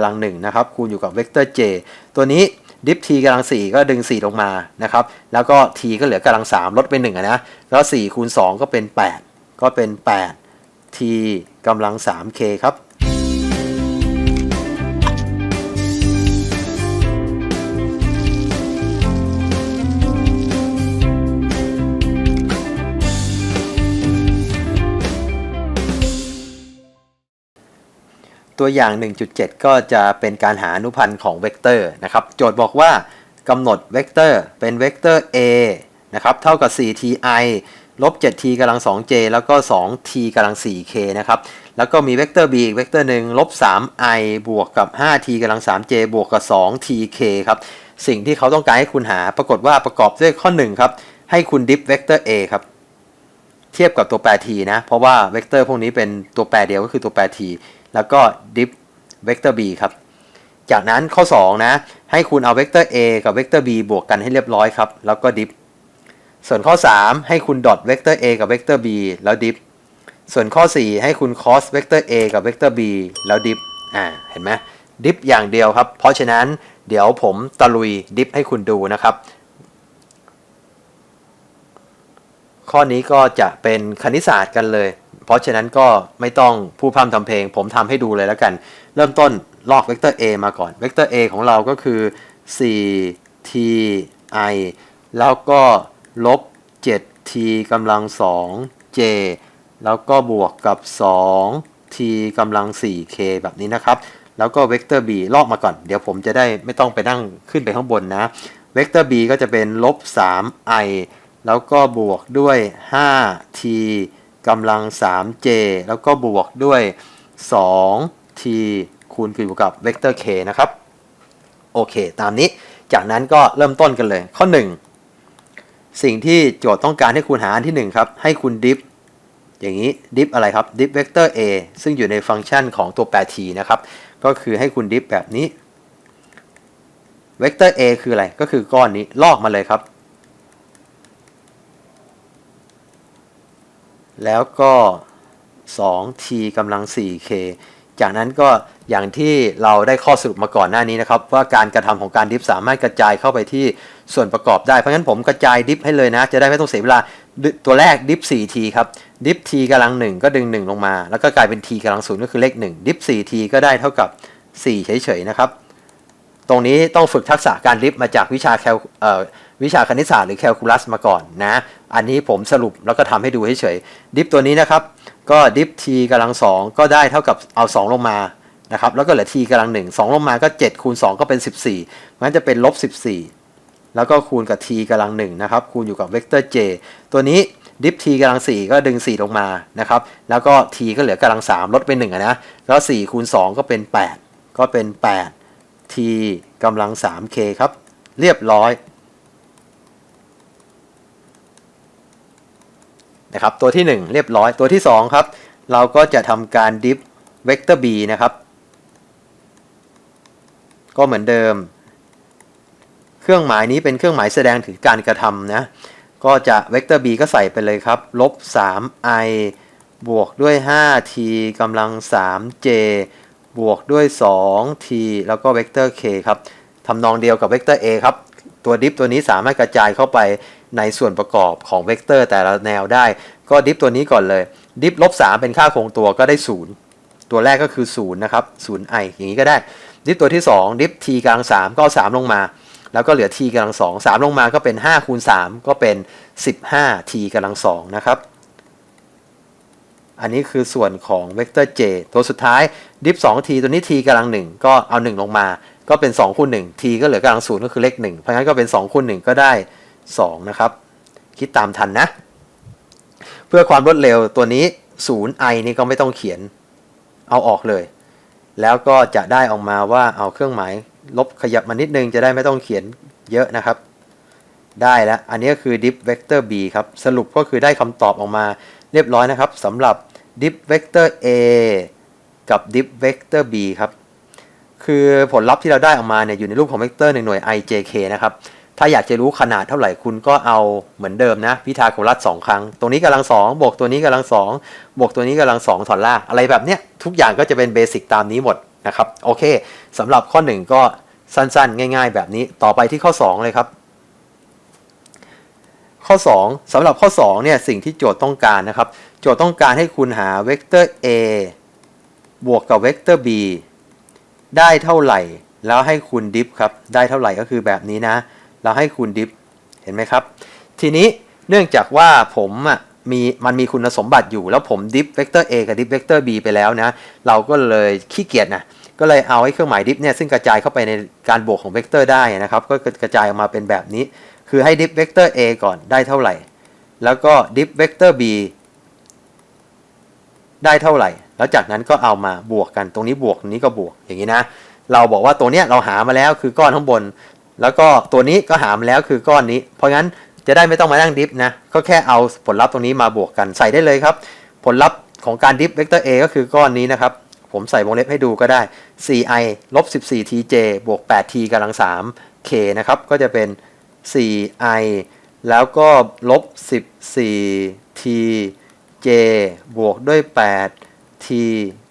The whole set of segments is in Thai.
กำลังหนึ่งนะครับคูณอยู่กับเวกเตอร์ j ตัวนี้ดิฟ t กำลัง 4 ก็ดึง 4 ลงมานะครับ แล้วก็ t ก็เหลือกำลัง 3 ลดไป1อะนะ แล้ว4คูณ2 ก็เป็น 8 ก็เป็น 8 t กำลัง 3k ครับ ตัวอย่าง 1.7 ก็จะเป็นการหาอนุพันธ์ของเวกเตอร์นะครับ โจทย์บอกว่ากำหนดเวกเตอร์เป็นเวกเตอร์ a นะครับ เท่ากับ 4ti ลบ 7t กำลัง 2j แล้วก็ 2t กำลัง 4k นะครับ แล้วก็มีเวกเตอร์ b อีกเวกเตอร์หนึ่งลบ 3i บวกกับ 5t กำลัง 3j บวกกับ 2tk ครับ สิ่งที่เขาต้องการให้คุณหา ปรากฏว่าประกอบด้วยข้อ 1 ครับ ให้คุณดิฟเวกเตอร์ a ครับ เทียบกับตัวแปร t นะ เพราะว่าเวกเตอร์พวกนี้เป็นตัวแปรเดียวก็คือตัวแปร t แล้วก็ดิฟเวกเตอร์ b ครับ จากนั้นข้อ 2 นะ ให้คุณเอาเวกเตอร์ a กับเวกเตอร์ b บวกกันให้เรียบร้อยครับ แล้วก็ดิฟส่วนข้อ 3 ให้คุณดอทเวกเตอร์ a กับเวกเตอร์ b แล้วดิฟส่วนข้อ 4 ให้คุณ cos เวกเตอร์ a กับเวกเตอร์ b แล้วดิฟอ่า เห็นไหมดิฟอย่างเดียวครับ เพราะฉะนั้นเดี๋ยวผมตะลุยดิฟให้คุณดูนะครับ ข้อนี้ก็จะเป็นคณิตศาสตร์กันเลย เพราะฉะนั้นก็ไม่ต้องผู้พร่ำทำเพลง ผมทำให้ดูเลยแล้วกัน เริ่มต้นลอกเวกเตอร์ a มาก่อน เวกเตอร์ a ของเราก็คือ 4t i แล้วก็ลบ 7t กำลัง 2j แล้วก็บวกกับ 2t กำลัง 4k แบบนี้นะครับ แล้วก็เวกเตอร์ b ลอกมาก่อน เดี๋ยวผมจะได้ไม่ต้องไปนั่งขึ้นไปข้างบนนะ เวกเตอร์ b ก็จะเป็นลบ 3i แล้วก็บวกด้วย 5t กำลัง 3j แล้วก็บวกด้วย 2t คูณอยู่กับเวกเตอร์ k นะครับ โอเค ตามนี้ จากนั้นก็เริ่มต้นกันเลย ข้อ 1 สิ่งที่โจทย์ต้องการให้คุณหาอันที่ 1 ครับ ให้คุณดิฟอย่างนี้ดิฟอะไรครับดิฟเวกเตอร์ a ซึ่งอยู่ในฟังก์ชันของตัวแปร t นะครับ ก็คือให้คุณดิฟแบบนี้เวกเตอร์ a คืออะไร ก็คือก้อนนี้ลอกมาเลยครับ แล้วก็ 2t กำลัง 4k จากนั้นก็อย่างที่เราได้ข้อสรุปมาก่อนหน้านี้นะครับ ว่าการกระทำของการดิฟสามารถกระจายเข้าไปที่ส่วนประกอบได้ เพราะฉะนั้นผมกระจายดิฟให้เลยนะ จะได้ไม่ต้องเสียเวลา ตัวแรกดิฟ 4t ครับ ดิฟ t กำลัง 1 ก็ดึง 1 ลงมา แล้วก็กลายเป็น t กำลัง0ก็คือเลข 1 ดิฟ 4t ก็ได้เท่ากับ 4 เฉยๆนะครับ ตรงนี้ต้องฝึกทักษะการดิฟมาจากวิชาแคลวิชาคณิตศาสตร์หรือแคลคูลัสมาก่อนนะ อันนี้ผมสรุปแล้วก็ทำให้ดูเฉยๆดิฟตัวนี้นะครับ ก็ดิฟ t กำลัง2ก็ได้เท่ากับเอา 2 ลงมานะครับ แล้วก็เหลือ t กำลัง1 2ลงมาก็7คูณ2ก็เป็น 14มันจะเป็นลบ14 แล้วก็คูณกับ t กำลัง1นะครับ คูณอยู่กับเวกเตอร์ j ตัวนี้ดิฟ t กำลัง4ก็ดึง 4 ลงมานะครับ แล้วก็ t ก็เหลือกำลัง3ลดไป1อะนะ แล้ว4คูณ2ก็เป็น 8 ก็เป็น 8 t กำลัง 3k ครับ เรียบร้อยนะครับตัวที่ 1 เรียบร้อยตัวที่ 2 ครับ เราก็จะทำการดิฟเวกเตอร์ b นะครับ ก็เหมือนเดิม เครื่องหมายนี้เป็นเครื่องหมายแสดงถึงการกระทำนะ ก็จะเวกเตอร์ b ก็ใส่ไปเลยครับลบ 3i บวกด้วย 5t กำลัง 3j บวกด้วย 2t แล้วก็เวกเตอร์ k ครับทำนองเดียวกับเวกเตอร์ a ครับ ตัวดิฟตัวนี้สามารถกระจายเข้าไปในส่วนประกอบของเวกเตอร์แต่ละแนวได้ ก็ดิฟตัวนี้ก่อนเลย ดิฟลบ3เป็นค่าคงตัวก็ได้ 0 ตัวแรกก็คือ 0 นะครับ 0i อย่างนี้ก็ได้ ดิฟตัวที่ 2 ดิฟ t กลัง3 ก็ 3 ลงมา แล้วก็เหลือ t กำลัง 2 3 ลงมาก็เป็น5คูณ3ก็เป็น 15t กำลัง2นะครับ อันนี้คือส่วนของเวกเตอร์ j ตัวสุดท้ายดิฟ 2t ตัวนี้ t กำลัง 1 ก็เอา 1 ลงมา ก็เป็น2คูณ1 t ก็เหลือกำลัง0ก็คือเลข1เพราะงั้นก็เป็น2คูณ1ก็ได้ 2 นะครับ คิดตามทันนะ เพื่อความรวดเร็วตัวนี้ 0i นี่ก็ไม่ต้องเขียนเอาออกเลย แล้วก็จะได้ออกมาว่าเอาเครื่องหมายลบขยับมานิดนึงจะได้ไม่ต้องเขียนเยอะนะครับ ได้แล้ว อันนี้ก็คือ diff vector b ครับ สรุปก็คือได้คำตอบออกมาเรียบร้อยนะครับสำหรับ diff vector a กับ diff vector b ครับ คือผลลัพธ์ที่เราได้ออกมาเนี่ยอยู่ในรูปของเวกเตอร์หนึ่งหน่วย ijk นะครับ ถ้าอยากจะรู้ขนาดเท่าไหร่คุณก็เอาเหมือนเดิมนะ พิทาโกรัสสองครั้ง ตรงนี้กำลังสองบวกตัวนี้กำลังสองบวกตัวนี้กำลังสองถอนล่าอะไรแบบเนี้ยทุกอย่างก็จะเป็นเบสิกตามนี้หมดนะครับ โอเคสำหรับข้อ 1 ก็สั้นๆ ง่าย ๆ แบบนี้ต่อไปที่ข้อ 2 เลยครับ ข้อ 2สำหรับข้อ2เนี่ยสิ่งที่โจทย์ต้องการนะครับ โจทย์ต้องการให้คุณหาเวกเตอร์ a บวกกับเวกเตอร์ b ได้เท่าไหร่ แล้วให้คูณดิฟครับ ได้เท่าไหร่ก็คือแบบนี้นะ เราให้คูณดิฟ เห็นไหมครับ ทีนี้เนื่องจากว่าผมอะมีมันมีคุณสมบัติอยู่ แล้วผมดิฟเวกเตอร์ a กับดิฟเวกเตอร์ b ไปแล้วนะ เราก็เลยขี้เกียจนะก็เลยเอาไอ้เครื่องหมายดิฟเนี่ยซึ่งกระจายเข้าไปในการบวกของเวกเตอร์ได้นะครับ ก็กระจายออกมาเป็นแบบนี้ คือให้ดิฟเวกเตอร์ a ก่อนได้เท่าไหร่ แล้วก็ดิฟเวกเตอร์ b ได้เท่าไหร่ แล้วจากนั้นก็เอามาบวกกัน ตรงนี้บวกตรงนี้ก็บวกอย่างนี้นะ เราบอกว่าตัวเนี้ยเราหามาแล้วคือก้อนข้างบน แล้วก็ตัวนี้ก็หามาแล้วคือก้อนนี้ เพราะงั้นจะได้ไม่ต้องมานั่งดิฟนะ ก็แค่เอาผลลัพธ์ตรงนี้มาบวกกันใส่ได้เลยครับ ผลลัพธ์ของการดิฟเวกเตอร์ a ก็คือก้อนนี้นะครับ ผมใส่วงเล็บให้ดูก็ได้ 4i ลบ 14tj บวก 8t กำลัง 3k นะครับ ก็จะเป็น 4i แล้วก็ลบ 14t j บวกด้วย 8t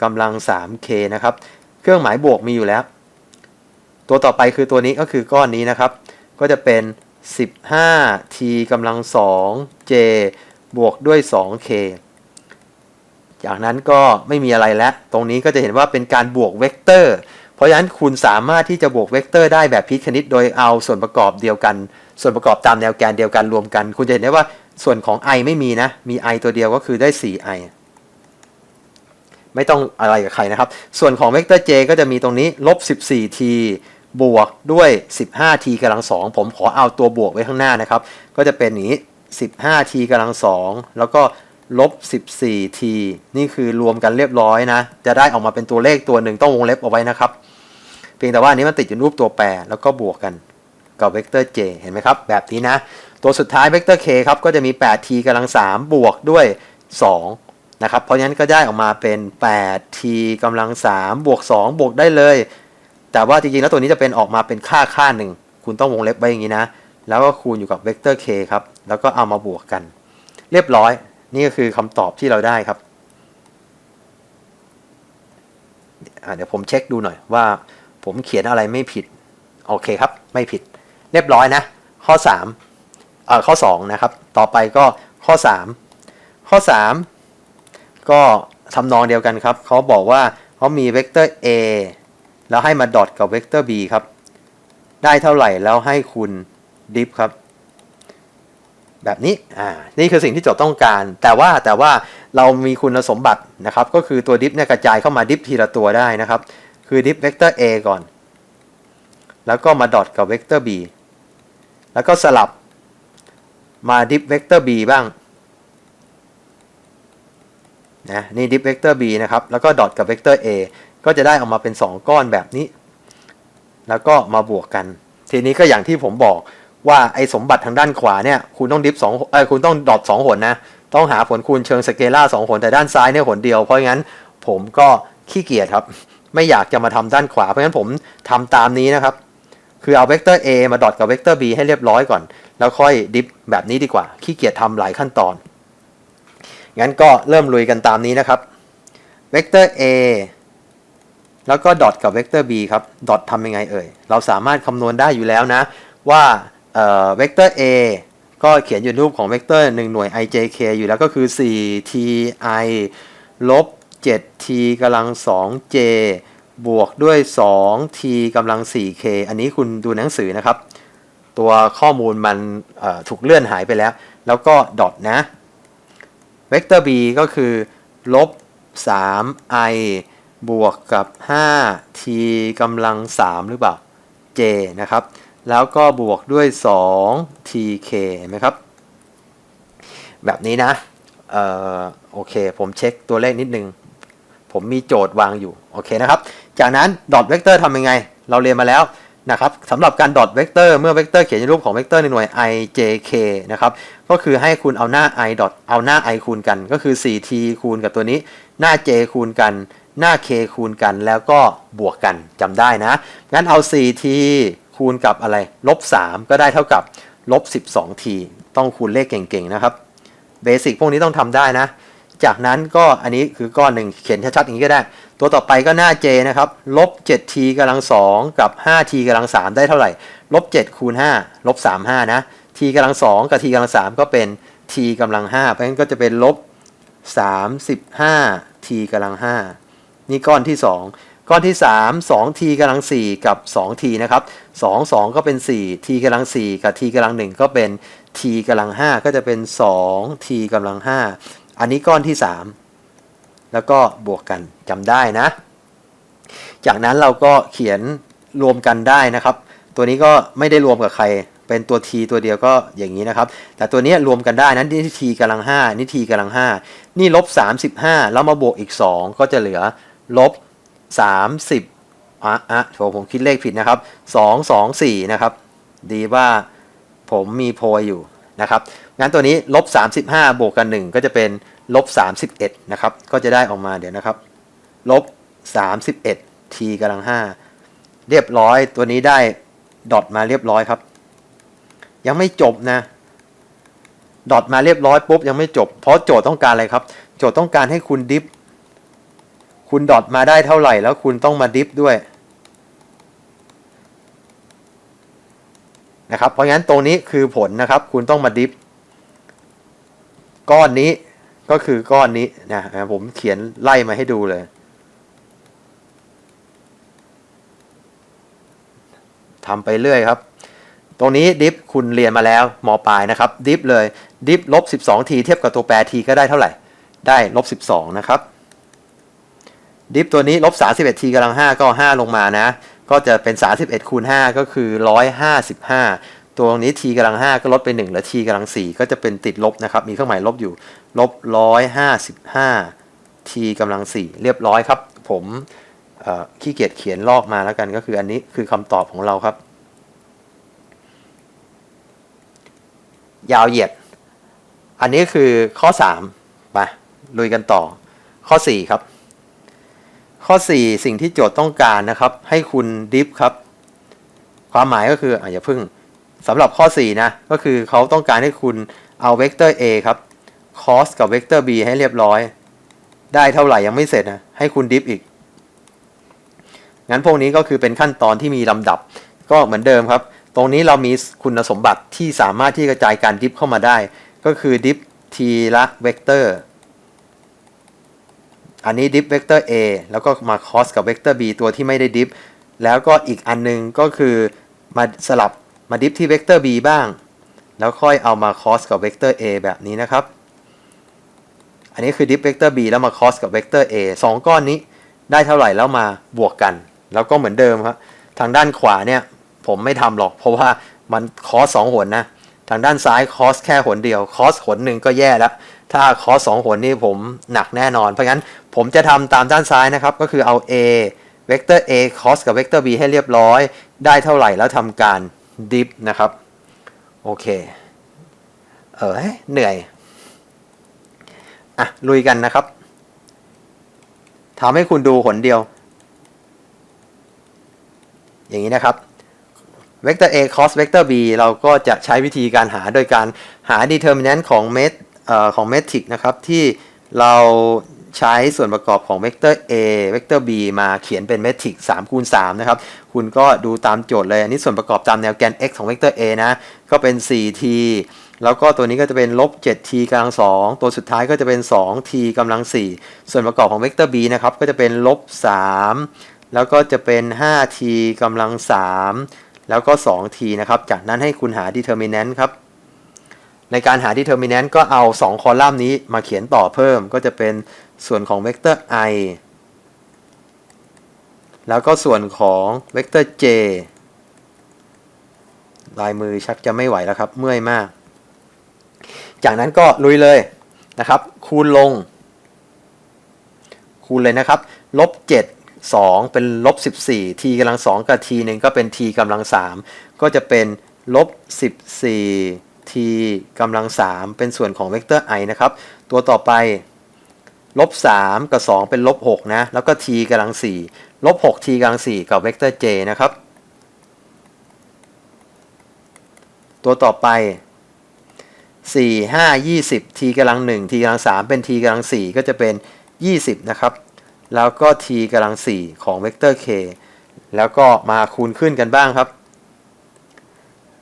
กำลัง 3k นะครับ เครื่องหมายบวกมีอยู่แล้ว ตัวต่อไปคือตัวนี้ก็คือก้อนนี้นะครับ ก็จะเป็น 15t กำลัง 2j บวกด้วย 2k จากนั้นก็ไม่มีอะไรแล้ว ตรงนี้ก็จะเห็นว่าเป็นการบวกเวกเตอร์ เพราะฉะนั้นคุณสามารถที่จะบวกเวกเตอร์ได้แบบพิคณิต โดยเอาส่วนประกอบเดียวกัน ส่วนประกอบตามแนวแกนเดียวกันรวมกัน คุณจะเห็นได้ว่า ส่วนของ i ไม่มีนะ มี i ตัวเดียวก็คือได้ 4i ไม่ต้องอะไรกับใครนะครับ ส่วนของเวกเตอร์ j ก็จะมีตรงนี้ลบ 14t บวกด้วย 15t กำลัง 2 ผมขอเอาตัวบวกไว้ข้างหน้านะครับ ก็จะเป็นนี้ 15t กำลัง 2 แล้วก็ลบ 14t นี่คือรวมกันเรียบร้อยนะ จะได้ออกมาเป็นตัวเลขตัวหนึ่งต้องวงเล็บเอาไว้นะครับ เพียงแต่ว่าอันนี้มันติดอยู่รูปตัวแปรแล้วก็บวกกัน กับเวกเตอร์ j เห็นไหมครับ แบบนี้นะ ตัวสุดท้ายเวกเตอร์ k ครับก็จะมี 8t กำลัง 3 บวกด้วย 2 นะครับ เพราะฉะนั้นก็ได้ออกมาเป็น 8t กำลัง 3 บวก 2 บวกได้เลย แต่ว่าจริงๆ แล้วตัวนี้จะเป็นออกมาเป็นค่าค่าหนึ่ง คุณต้องวงเล็บไว้อย่างนี้นะ แล้วก็คูณอยู่กับเวกเตอร์ k ครับ แล้วก็เอามาบวกกัน เรียบร้อย นี่ก็คือคำตอบที่เราได้ครับเดี๋ยวผมเช็คดูหน่อยว่าผมเขียนอะไรไม่ผิด โอเคครับ ไม่ผิด เรียบร้อยนะ ข้อ3เอ่อข้อ2นะครับ ต่อไปก็ข้อ 3 ข้อ 3 ก็ทำนองเดียวกันครับ เขาบอกว่าเขามีเวกเตอร์ a แล้วให้มาดอทกับเวกเตอร์ b ครับ ได้เท่าไหร่แล้วให้คุณดิฟครับ แบบนี้ อ่า นี่คือสิ่งที่โจทย์ต้องการ แต่ว่าแต่ว่าเรามีคุณสมบัตินะครับ ก็คือตัวดิฟเนี่ยกระจายเข้ามาดิฟทีละตัวได้นะครับ คือดิฟเวกเตอร์ a ก่อน แล้วก็มาดอทกับเวกเตอร์ b แล้วก็สลับมาดิฟเวกเตอร์ b บ้างนะนี่ดิฟเวกเตอร์ b นะครับ แล้วก็ดอทกับเวกเตอร์ a ก็จะได้ออกมาเป็น 2 ก้อนแบบนี้ แล้วก็มาบวกกัน ทีนี้ก็อย่างที่ผมบอกว่าไอ้สมบัติทางด้านขวาเนี่ย คุณต้องดิฟสองเออคุณต้องดอทสองหนนะ ต้องหาผลคูณเชิงสเกลาร์สองหนแต่ด้านซ้ายเนี่ยหนเดียว เพราะงั้นผมก็ขี้เกียจครับ ไม่อยากจะมาทำด้านขวา เพราะงั้นผมทำตามนี้นะครับ คือเอาเวกเตอร์ a มาดอทกับเวกเตอร์ b ให้เรียบร้อยก่อน แล้วค่อยดิฟแบบนี้ดีกว่า ขี้เกียจทำหลายขั้นตอน งั้นก็เริ่มลุยกันตามนี้นะครับ เวกเตอร์ a แล้วก็ดอทกับเวกเตอร์ b ครับ ดอททำยังไงเอ่ย เราสามารถคำนวณได้อยู่แล้วนะ ว่าเวกเตอร์ a ก็เขียนอยู่ในรูปของเวกเตอร์1หน่วย ijk อยู่แล้วก็คือ 4ti ลบ 7t กำลัง 2j บวกด้วย 2t กำลัง 4k อันนี้คุณดูหนังสือนะครับ ตัวข้อมูลมันถูกเลื่อนหายไปแล้ว แล้วก็ดอทนะ เวกเตอร์ b ก็คือลบ 3i บวกกับ 5t กำลัง 3 หรือเปล่า j นะครับ แล้วก็บวกด้วย 2tk เห็นไหมครับ แบบนี้นะเอ่อโอเค ผมเช็คตัวเลขนิดนึง ผมมีโจทย์วางอยู่ โอเคนะครับ จากนั้นดอทเวกเตอร์ทำยังไง เราเรียนมาแล้วนะครับสำหรับการดอทเวกเตอร์เมื่อเวกเตอร์เขียนในรูปของเวกเตอร์ในหน่วย i j k นะครับก็คือให้คุณเอาหน้า i ดอทเอาหน้า i คูณกัน ก็คือ 4t คูณกับตัวนี้ หน้า j คูณกัน หน้า k คูณกันแล้วก็บวกกันจำได้นะ งั้นเอา 4t คูณกับอะไรลบ 3 ก็ได้เท่ากับลบ 12t ต้องคูณเลขเก่งๆนะครับเบสิกพวกนี้ต้องทำได้นะ จากนั้นก็อันนี้คือก้อนหนึ่งเขียนชัดๆอย่างนี้ก็ได้ ตัวต่อไปก็หน้า j นะครับลบ 7t กำลัง 2 กับ 5t กำลัง 3 ได้เท่าไหร่ลบ 7 คูณ 5 ลบ 35 นะ t กำลัง 2 กับ t กำลัง 3 ก็เป็น t กำลัง 5 เพราะฉะนั้นก็จะเป็นลบ 35t กำลัง 5 นี่ก้อนที่ 2 ก้อนที่ 3 2t กำลัง 4 กับ 2t นะครับ 2 2 ก็เป็น 4 t กำลัง 4 กับ t กำลัง 1 ก็เป็น t กำลัง 5 ก็จะเป็น 2t กำลัง 5 อันนี้ก้อนที่ 3 แล้วก็บวกกันจำได้นะ จากนั้นเราก็เขียนรวมกันได้นะครับ ตัวนี้ก็ไม่ได้รวมกับใคร เป็นตัว t ตัวเดียวก็อย่างนี้นะครับ แต่ตัวนี้รวมกันได้นั้นนี่ t กำลัง5นี่ t กำลัง5นี่ลบ35 แล้วมาบวกอีก 2 ก็จะเหลือลบ30อะอะโถผมคิดเลขผิดนะครับ 2 2 4 นะครับ ดีว่าผมมีโพยอยู่นะครับ งั้นตัวนี้ลบ35 บวกกัน 1 ก็จะเป็น ลบ31นะครับ ก็จะได้ออกมาเดี๋ยวนะครับ ลบ 31 t กำลัง 5 เรียบร้อยตัวนี้ได้ดอทมาเรียบร้อยครับ ยังไม่จบนะดอทมาเรียบร้อยปุ๊บยังไม่จบ เพราะโจทย์ต้องการอะไรครับ โจทย์ต้องการให้คุณดิฟ คุณดอทมาได้เท่าไหร่ แล้วคุณต้องมาดิฟด้วยนะครับ เพราะงั้นตรงนี้คือผลนะครับ คุณต้องมาดิฟ ก้อนนี้ ก็คือก้อนนี้นะผมเขียนไล่มาให้ดูเลยทำไปเรื่อยครับ ตรงนี้ดิฟคุณเรียนมาแล้วมปลายนะครับ ดิฟเลยดิฟลบ 12 ทีเทียบกับตัวแปรทีก็ได้เท่าไหร่ ได้ลบ 12 นะครับ ดิฟตัวนี้ลบ 31 ทีกำลัง 5 ก็ 5 ลงมานะ ก็จะเป็น 31 คูณ 5 ก็คือ 155 ตัวนี้ t กำลัง 5 ก็ลดไป 1 แล้ว t กำลัง 4 ก็จะเป็นติดลบนะครับ มีเครื่องหมายลบอยู่ ลบ 155 t กำลัง 4 เรียบร้อยครับ ผมขี้เกียจเขียนลอกมาแล้วกันก็คืออันนี้คือคำตอบของเราครับ ยาวเหยียด อันนี้คือข้อ3ไปลุยกันต่อ ข้อ 4 ครับ ข้อ 4 สิ่งที่โจทย์ต้องการนะครับ ให้คุณดิฟครับ ความหมายก็คืออย่าพึ่ง สำหรับข้อ 4 นะ ก็คือเขาต้องการให้คุณเอาเวกเตอร์ a ครับ cos กับเวกเตอร์ b ให้เรียบร้อย ได้เท่าไหร่ยังไม่เสร็จนะ ให้คุณดิฟอีก งั้นพวกนี้ก็คือเป็นขั้นตอนที่มีลำดับ ก็เหมือนเดิมครับ ตรงนี้เรามีคุณสมบัติที่สามารถที่กระจายการดิฟเข้ามาได้ ก็คือดิฟทีละเวกเตอร์อันนี้ดิฟเวกเตอร์ a แล้วก็มา cos กับเวกเตอร์ b ตัวที่ไม่ได้ดิฟแล้วก็อีกอันนึงก็คือมาสลับ มาดิฟที่เวกเตอร์ b บ้าง แล้วค่อยเอามา cos กับเวกเตอร์ a แบบนี้นะครับ อันนี้คือดิฟเวกเตอร์ b แล้วมา cos กับเวกเตอร์ a สองก้อนนี้ได้เท่าไหร่แล้วมาบวกกัน แล้วก็เหมือนเดิมครับทางด้านขวาเนี่ยผมไม่ทำหรอก เพราะว่ามันคอสสองหนนะ ทางด้านซ้ายคอสแค่หนเดียว คอสหนหนึ่งก็แย่แล้ว ถ้าคอสสองหนนี่ผมหนักแน่นอน เพราะงั้นผมจะทำตามด้านซ้ายนะครับ ก็คือเอา a เวกเตอร์ a cos กับเวกเตอร์ b ให้เรียบร้อย ได้เท่าไหร่แล้วทำการ ดิฟนะครับ โอเค เออเหนื่อย อะ ลุยกันนะครับทำให้คุณดูหนเดียว อย่างนี้นะครับเวกเตอร์ a cos เวกเตอร์ b เราก็จะใช้วิธีการหาโดยการหา determinant ของเมทของเมทริกนะครับ ที่เรา ใช้ส่วนประกอบของเวกเตอร์ a เวกเตอร์ b มาเขียนเป็นเมทริกซ์3คูณ3นะครับ คุณก็ดูตามโจทย์เลย อันนี้ส่วนประกอบตามแนวแกน x ของเวกเตอร์ a นะ ก็เป็น 4t แล้วก็ตัวนี้ก็จะเป็นลบ 7t กำลัง 2 ตัวสุดท้ายก็จะเป็น 2t กำลัง 4 ส่วนประกอบของเวกเตอร์ b นะครับ ก็จะเป็นลบ 3 แล้วก็จะเป็น 5t กำลัง 3 แล้วก็ 2t นะครับ จากนั้นให้คุณหา determinant ครับในการหา determinant ก็เอา 2 คอลัมน์นี้มาเขียนต่อเพิ่มก็จะเป็น ส่วนของเวกเตอร์ i แล้วก็ส่วนของเวกเตอร์ j ลายมือชักจะไม่ไหวแล้วครับ เมื่อยมาก จากนั้นก็ลุยเลยนะครับ คูณลง คูณเลยนะครับ ลบ 7 2 เป็นลบ 14 t กำลัง 2 กับ t หนึ่งก็เป็น t กำลัง 3 ก็จะเป็นลบ 14 t กำลัง 3 เป็นส่วนของเวกเตอร์ i นะครับ ตัวต่อไป ลบ3กับ 2 เป็นลบ6นะ แล้วก็ t กำลัง4ลบ6 t กำลัง4กับเวกเตอร์ j นะครับ ตัวต่อไป 4 5 20 t กำลัง1 t กำลัง3เป็น t กำลัง4ก็จะเป็น 20 นะครับ แล้วก็ t กำลัง4ของเวกเตอร์ k แล้วก็มาคูณขึ้นกันบ้างครับ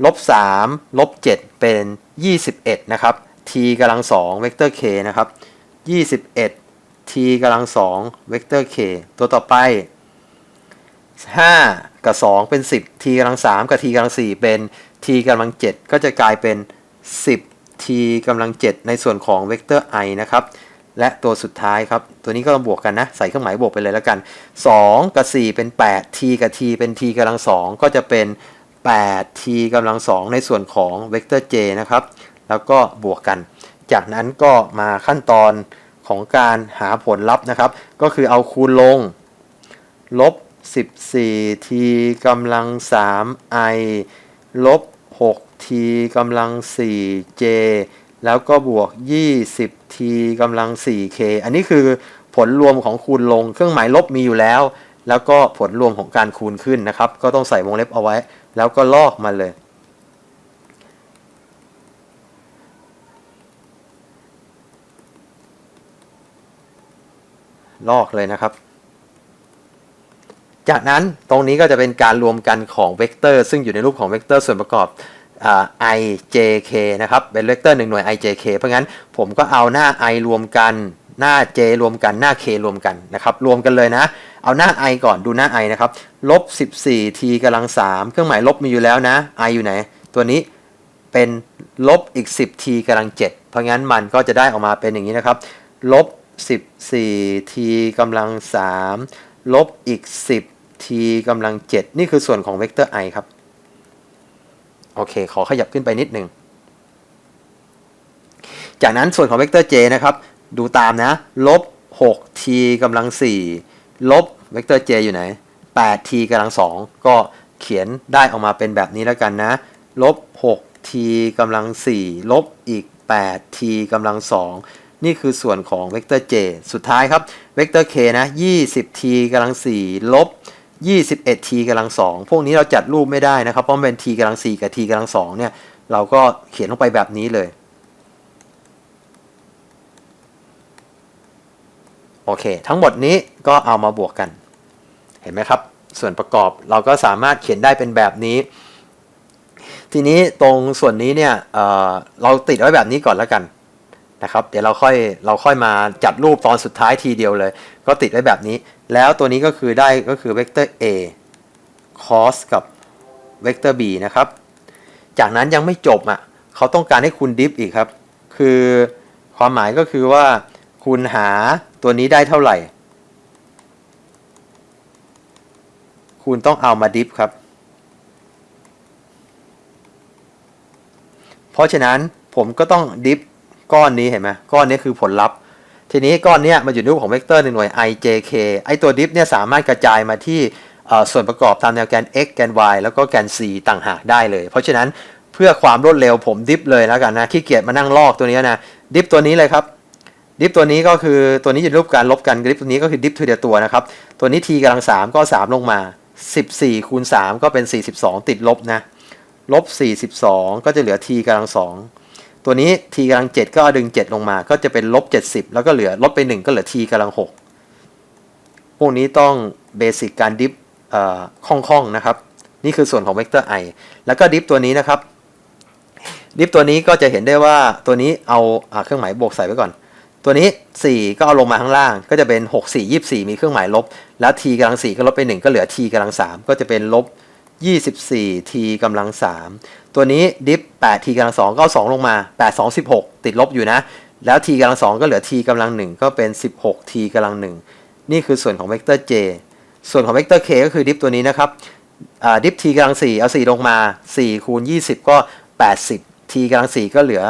ลบ3ลบ7เป็น 21 นะครับ t กำลัง2เวกเตอร์ k นะครับ 21 t กำลัง2เวกเตอร์ k ตัวต่อไป 5 กับ 2 เป็น 10 t กำลัง3กับ t กำลัง4เป็น t กำลัง7ก็จะกลายเป็น 10 t กำลัง7ในส่วนของเวกเตอร์ i นะครับ และตัวสุดท้ายครับ ตัวนี้ก็ต้องบวกกันนะ ใส่เครื่องหมายบวกไปเลยแล้วกัน 2 กับ 4 เป็น 8 t กับ t เป็น t กำลัง2ก็จะเป็น 8 t กำลัง2ในส่วนของเวกเตอร์ j นะครับ แล้วก็บวกกัน จากนั้นก็มาขั้นตอน ของการหาผลลัพธ์นะครับ ก็คือเอาคูณลง ลบ 14 t กำลัง 3 i ลบ 6 t กำลัง 4 j แล้วก็บวก 20 t กำลัง 4 k อันนี้คือผลรวมของคูณลง เครื่องหมายลบมีอยู่แล้ว แล้วก็ผลรวมของการคูณขึ้นนะครับ ก็ต้องใส่วงเล็บเอาไว้ แล้วก็ลอกมาเลย ลอกเลยนะครับ จากนั้นตรงนี้ก็จะเป็นการรวมกันของเวกเตอร์ ซึ่งอยู่ในรูปของเวกเตอร์ส่วนประกอบอ i j k นะครับ เป็นเวกเตอร์หนึ่งหน่วย i j k เพราะงั้นผมก็เอาหน้า i รวมกันหน้า j รวมกันหน้า k รวมกันนะครับ รวมกันเลยนะ เอาหน้า i ก่อนดูหน้า i นะครับลบ14 t กำลัง 3 เครื่องหมายลบมีอยู่แล้วนะ i อยู่ไหน ตัวนี้เป็นลบอีก 10 t กำลัง 7 เพราะงั้นมันก็จะได้ออกมาเป็นอย่างนี้นะครับ ลบ 14 t กำลัง 3 ลบอีก 10 t กำลัง 7 นี่คือส่วนของเวกเตอร์ i ครับ โอเค ขอขยับขึ้นไปนิดหนึ่ง จากนั้นส่วนของเวกเตอร์ j นะครับ ดูตามนะ ลบ 6t กำลัง 4 ลบเวกเตอร์ j อยู่ไหน 8t กำลัง 2 ก็เขียนได้ออกมาเป็นแบบนี้แล้วกันนะ ลบ 6t กำลัง 4 ลบอีก 8t กำลัง 2 นี่คือส่วนของเวกเตอร์ j สุดท้ายครับเวกเตอร์ k นะ 20t กำลัง4ลบ 21t กำลัง2พวกนี้เราจัดรูปไม่ได้นะครับ เพราะมันเป็น t กำลัง4กับ t กำลัง2เนี่ย เราก็เขียนลงไปแบบนี้เลย โอเค ทั้งหมดนี้ก็เอามาบวกกัน เห็นไหมครับ ส่วนประกอบเราก็สามารถเขียนได้เป็นแบบนี้ ทีนี้ตรงส่วนนี้เนี่ยเเราติดไว้แบบนี้ก่อนแล้วกัน นะครับ เดี๋ยวเราค่อยเราค่อยมาจัดรูปตอนสุดท้ายทีเดียวเลย ก็ติดไว้แบบนี้ แล้วตัวนี้ก็คือได้ก็คือเวกเตอร์ a cos กับเวกเตอร์ b นะครับ จากนั้นยังไม่จบอะเขาต้องการให้คุณดิฟอีกครับ คือความหมายก็คือว่าคุณหาตัวนี้ได้เท่าไหร่ คุณต้องเอามาดิฟครับ เพราะฉะนั้นผมก็ต้องดิฟ ก้อนนี้เห็นไหมก้อนนี้คือผลลัพธ์ ทีนี้ก้อนนี้มันอยู่ในรูปของเวกเตอร์หนึ่งหน่วย i j k ไอตัวดิฟเนี่ยสามารถกระจายมาที่ส่วนประกอบตามแนวแกน x แกน y แล้วก็แกน c ต่างหากได้เลย เพราะฉะนั้นเพื่อความรวดเร็วผมดิฟเลยแล้วกันนะขี้เกียจมานั่งลอกตัวนี้นะดิฟตัวนี้เลยครับดิฟตัวนี้ก็คือตัวนี้อยู่ในรูปการลบกันดิฟตัวนี้ก็คือดิฟทีเดียวตัวนะครับตัวนี้ t กำลัง 3 ก็ 3 ลงมา 14 คูณ 3 ก็เป็น 42 ติดลบนะลบ 42 ก็จะเหลือ t กำลัง2 ตัวนี้ t กำลัง 7 ก็ดึง 7 ลงมา ก็จะเป็นลบ 70 แล้วก็เหลือลบไป 1 ก็เหลือ t กำลัง 6 พวกนี้ต้องเบสิกการดิฟคล่องๆนะครับ นี่คือส่วนของเวกเตอร์ i แล้วก็ดิฟตัวนี้นะครับ ดิฟตัวนี้ก็จะเห็นได้ว่าตัวนี้เอาเครื่องหมายบวกใส่ไว้ก่อน ตัวนี้ 4 ก็เอาลงมาข้างล่าง ก็จะเป็น 6 4 24 มีเครื่องหมายลบ แล้ว t กำลัง 4 ก็ลบไป 1 ก็เหลือ t กำลัง 3 ก็จะเป็นลบ24 t กำลัง 3 ตัวนี้ดิฟ8 t กำลัง2ก็เอา2ลงมา 8 2 16 ติดลบอยู่นะ แล้ว t กำลัง2ก็เหลือ t กำลัง1ก็เป็น 16 t กำลัง1นี่คือส่วนของเวกเตอร์ j ส่วนของเวกเตอร์ k ก็คือดิฟตัวนี้นะครับดิฟ t กำลัง4เอา 4 ลงมา 4 คูณ 20 ก็ 80 t กำลัง4ก็เหลือ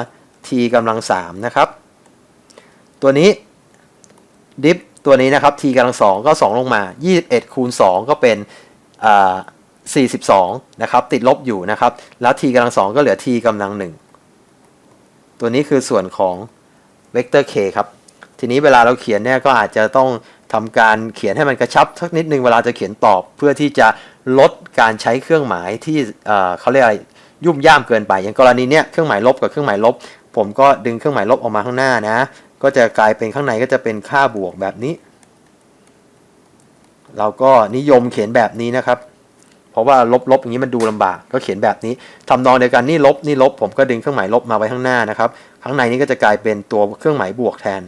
t กำลัง3นะครับ ตัวนี้ดิฟตัวนี้นะครับ t กำลัง2ก็ 2 ลงมา 21 คูณ 2 ก็เป็น 42 นะครับ ติดลบอยู่นะครับ แล้ว t กำลัง2ก็เหลือ t กำลัง1ตัวนี้คือส่วนของเวกเตอร์ k ครับ ทีนี้เวลาเราเขียนเนี่ยก็อาจจะต้องทำการเขียนให้มันกระชับสักนิดนึงเวลาจะเขียนตอบเพื่อที่จะลดการใช้เครื่องหมายที่เขาเรียกอะไรยุ่มย่ามเกินไป อย่างกรณีเนี้ยเครื่องหมายลบกับเครื่องหมายลบ ผมก็ดึงเครื่องหมายลบออกมาข้างหน้านะ ก็จะกลายเป็นข้างในก็จะเป็นค่าบวกแบบนี้ เราก็นิยมเขียนแบบนี้นะครับ เพราะว่าลบๆอย่างนี้มันดูลำบากก็เขียนแบบนี้ทำนองเดียวกันนี่ลบนี่ลบ ผมก็ดึงเครื่องหมายลบมาไว้ข้างหน้านะครับ ข้างในนี้ก็จะกลายเป็นตัวเครื่องหมายบวกแทน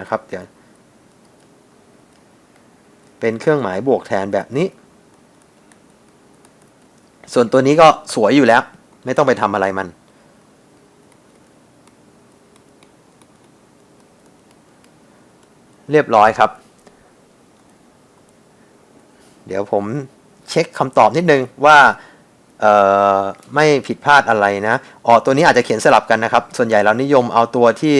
นะครับเดี๋ยวเป็นเครื่องหมายบวกแทนแบบนี้ ส่วนตัวนี้ก็สวยอยู่แล้ว ไม่ต้องไปทำอะไรมัน เรียบร้อยครับ เดี๋ยวผม เช็คคำตอบนิดนึงว่าไม่ผิดพลาดอะไรนะอ๋อตัวนี้อาจจะเขียนสลับกันนะครับ ส่วนใหญ่เรานิยมเอาตัวที่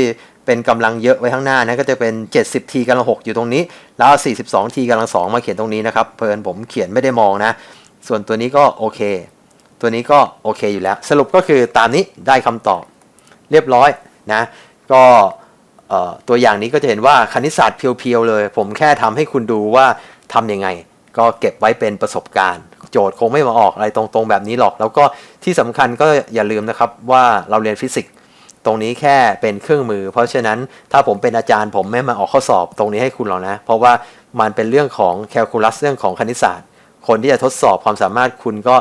เป็นกำลังเยอะไว้ข้างหน้านะก็จะเป็น 70 t กำลัง 6 อยู่ตรงนี้ แล้วเอา42 t กำลัง 2 มาเขียนตรงนี้นะครับ เพลินผมเขียนไม่ได้มองนะ ส่วนตัวนี้ก็โอเค ตัวนี้ก็โอเคอยู่แล้ว สรุปก็คือตามนี้ได้คำตอบเรียบร้อยนะ ก็ตัวอย่างนี้ก็จะเห็นว่าคณิตศาสตร์เพียวๆเลย ผมแค่ทำให้คุณดูว่าทำยังไง ก็เก็บไว้เป็นประสบการณ์ โจทย์คงไม่มาออกอะไรตรงๆแบบนี้หรอก แล้วก็ที่สำคัญก็อย่าลืมนะครับว่าเราเรียนฟิสิกส์ตรงนี้แค่เป็นเครื่องมือ เพราะฉะนั้นถ้าผมเป็นอาจารย์ ผมไม่มาออกข้อสอบตรงนี้ให้คุณหรอกนะ เพราะว่ามันเป็นเรื่องของแคลคูลัสเรื่องของคณิตศาสตร์ คนที่จะทดสอบความสามารถคุณก็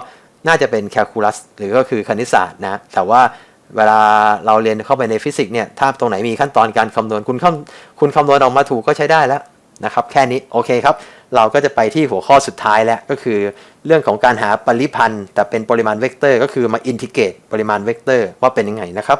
น่าจะเป็นแคลคูลัสหรือก็คือคณิตศาสตร์นะแต่ว่าเวลาเราเรียนเข้าไปในฟิสิกส์เนี่ยถ้าตรงไหนมีขั้นตอนการคำนวณคุณคำคุณคำนวณออกมาถูกก็ใช้ได้แล้วนะครับ แค่นี้โอเคครับ เราก็จะไปที่หัวข้อสุดท้ายแล้วก็คือ เรื่องของการหาปริพันธ์แต่เป็นปริมาณเวกเตอร์ ก็คือมาอินทิเกรตปริมาณเวกเตอร์ว่าเป็นยังไงนะครับ